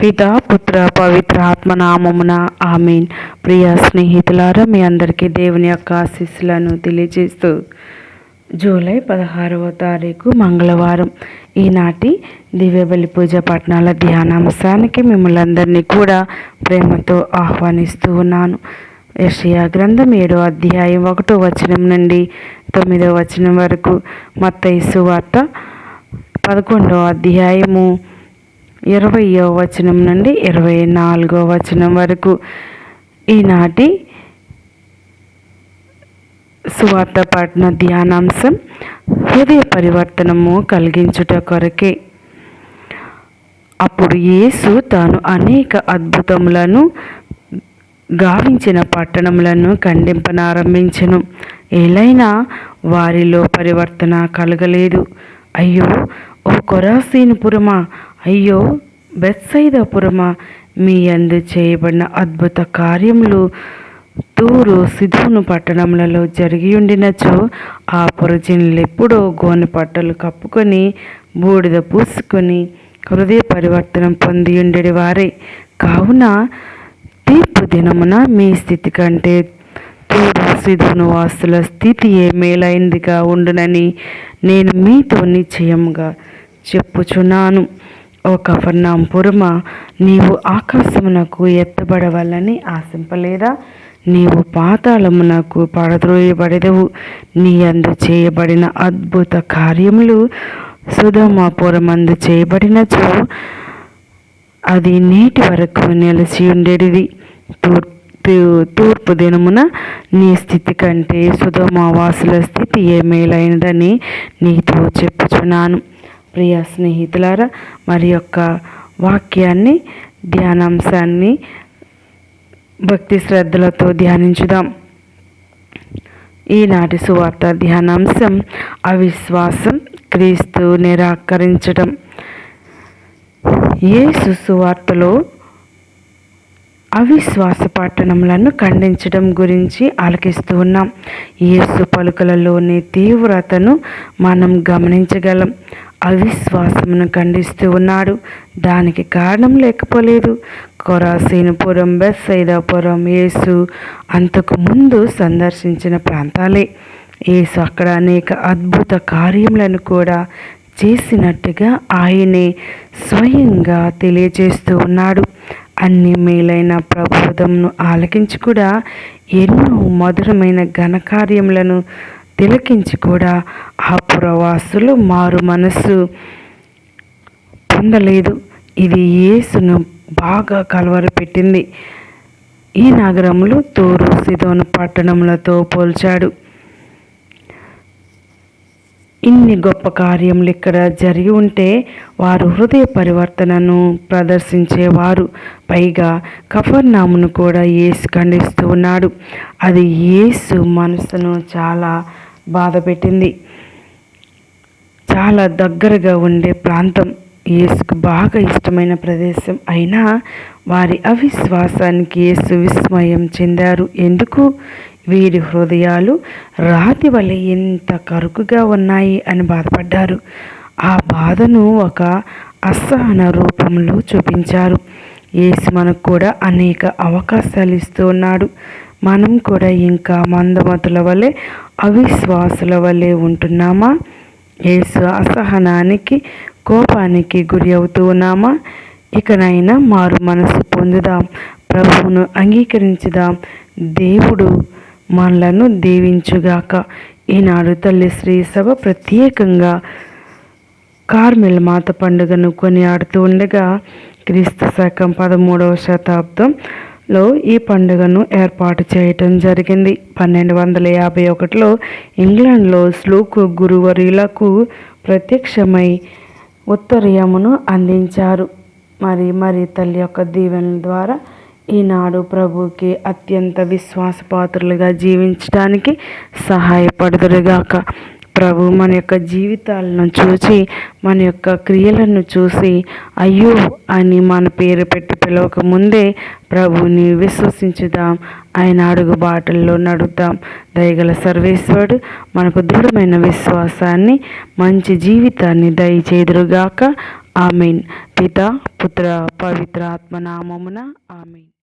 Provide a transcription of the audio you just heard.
పిత పుత్ర పవిత్ర ఆత్మనామమున ఆమెన్. ప్రియ స్నేహితులారా మీ అందరికీ దేవుని యొక్క ఆశీస్సులను తెలియజేస్తూ జూలై పదహారవ తారీఖు మంగళవారం. ఈనాటి దివ్యబలి పూజ పట్టణాల ధ్యానాంశానికి మిమ్మల్ని అందరినీ కూడా ప్రేమతో ఆహ్వానిస్తూ ఉన్నాను. యషియా గ్రంథం ఏడో అధ్యాయం ఒకటో వచనం నుండి తొమ్మిదో వచనం వరకు మత్తయి వార్త పదకొండో అధ్యాయము ఇరవయో వచనం నుండి ఇరవై నాలుగో వచనం వరకు ఈనాటి సువార్త పట్న ధ్యానాంశం హృదయ పరివర్తనము కలిగించుట కొరకే. అప్పుడు యేసు తాను అనేక అద్భుతములను గావించిన పట్టణములను ఖండింపనారంభించను. ఏలైనా వారిలో పరివర్తన కలగలేదు. అయ్యో ఓ కొరాసీనుపురమా అయ్యో బెత్సైదాపురమా? మీ అందు చేయబడిన అద్భుత కార్యములు తూరు సిధును పట్టణములలో జరిగి ఉండినచో ఆ పురజనులు ఎప్పుడో గోనె పట్టలు కప్పుకొని బూడిద పూసుకొని హృదయ పరివర్తనం పొంది ఉండేది వారే కావున తీర్పు దినమున మీ స్థితి కంటే తూరు సిధును వాసుల స్థితి ఏ మేలైందిగా ఉండునని నేను మీతో నిశ్చయముగా చెప్పుచున్నాను. ఓ కఫర్నాంపురమా నీవు ఆకాశమునకు ఎత్తబడవాలని ఆశింపలేదా? నీవు పాతాళమునకు పడద్రోయబడదవు. నీ అందు చేయబడిన అద్భుత కార్యములు సుధమాపురమందు చేయబడినచో. అది నేటి వరకు నిలిచి ఉండేది తూర్పు తూర్పు దినమున నీ స్థితి కంటే సుధమావాసుల స్థితి ఏ మేలైనదని నీతో చెప్పుచున్నాను. ప్రియ స్నేహితులారా మరి యొక్క వాక్యాన్ని ధ్యానాంశాన్ని భక్తి శ్రద్ధలతో ధ్యానించుదాం. ఈనాటి సువార్త ధ్యానాంశం అవిశ్వాసం క్రీస్తు నిరాకరించడం ఏ సువార్తలో అవిశ్వాస పట్టణములను ఖండించడం గురించి ఆలకిస్తూ ఉన్నాం. యేసు పలుకలలోని తీవ్రతను మనం గమనించగలం. అవిశ్వాసమును ఖండిస్తూ ఉన్నాడు. దానికి కారణం లేకపోలేదు. కొరాసీనుపురం బెస్సైదాపురం యేసు అంతకు ముందు సందర్శించిన ప్రాంతాలే. యేసు అక్కడ అనేక అద్భుత కార్యములను కూడా చేసినట్టుగా ఆయనే స్వయంగా తెలియజేస్తూ ఉన్నాడు. అన్ని మేలైన ప్రబోధంను ఆలకించి కూడా ఎన్నో మధురమైన ఘనకార్యములను తిలకించి కూడా ఆ పురవాసులు మారు మనస్సు పొందలేదు. ఇది యేసును బాగా కలవరపెట్టింది ఈ నగరములు తూరు సిదోను పట్టణములతో పోల్చాడు. ఇన్ని గొప్ప కార్యములు ఇక్కడ జరిగి ఉంటే వారు హృదయ పరివర్తనను ప్రదర్శించేవారు. పైగా కఫర్నామును కూడా ఏసు ఖండిస్తూ ఉన్నాడు. అది ఏసు మనసును చాలా బాధ పెట్టింది. చాలా దగ్గరగా ఉండే ప్రాంతం యేసుకు బాగా ఇష్టమైన ప్రదేశం. అయినా వారి అవిశ్వాసానికి యేసు విస్మయం చెందారు. ఎందుకు? వీరి హృదయాలు రాతి వలె ఎంత కరుకుగా ఉన్నాయి అని బాధపడ్డారు. ఆ బాధను ఒక అసహన రూపంలో చూపించారు. యేసు మనకు కూడా అనేక అవకాశాలు ఇస్తూ ఉన్నాడు. మనం కూడా ఇంకా మందమతుల వలె అవిశ్వాసుల వలె ఉంటున్నామా? యేసు అసహనానికి కోపానికి గురి అవుతూ ఉన్నామా? ఇకనైనా మారు మనసు పొందుదాం ప్రభువును అంగీకరించుదాం. దేవుడు మనలను దీవించుగాక. ఈనాడు తల్లి శ్రీ సభ ప్రత్యేకంగా కార్మిల్ మాత పండుగను కొనియాడుతూ ఉండగా క్రీస్తు శకం పదమూడవ శతాబ్దం లో ఈ పండుగను ఏర్పాటు చేయటం జరిగింది. పన్నెండు వందల యాభై ఒకటిలో ఇంగ్లాండ్లో స్లూకు గురువరులకు ప్రత్యక్షమై ఉత్తరీయమును అందించారు. మరి మరి తల్లి యొక్క దీవెనల ద్వారా ఈనాడు ప్రభుకి అత్యంత విశ్వాసపాత్రులుగా జీవించడానికి సహాయపడుదురుగాక. ప్రభు మన యొక్క జీవితాలను చూసి మన యొక్క క్రియలను చూసి అయ్యో అని మన పేరు పెట్టి పిలవక ముందే ప్రభుని విశ్వసించుదాం. ఆయన అడుగు బాటల్లో నడుద్దాం. దయగల సర్వేశ్వరుడు మనకు దృఢమైన విశ్వాసాన్ని మంచి జీవితాన్ని దయచేదురుగాక. ఆమెన్. పిత పుత్ర పవిత్ర ఆత్మనామమున ఆమెన్.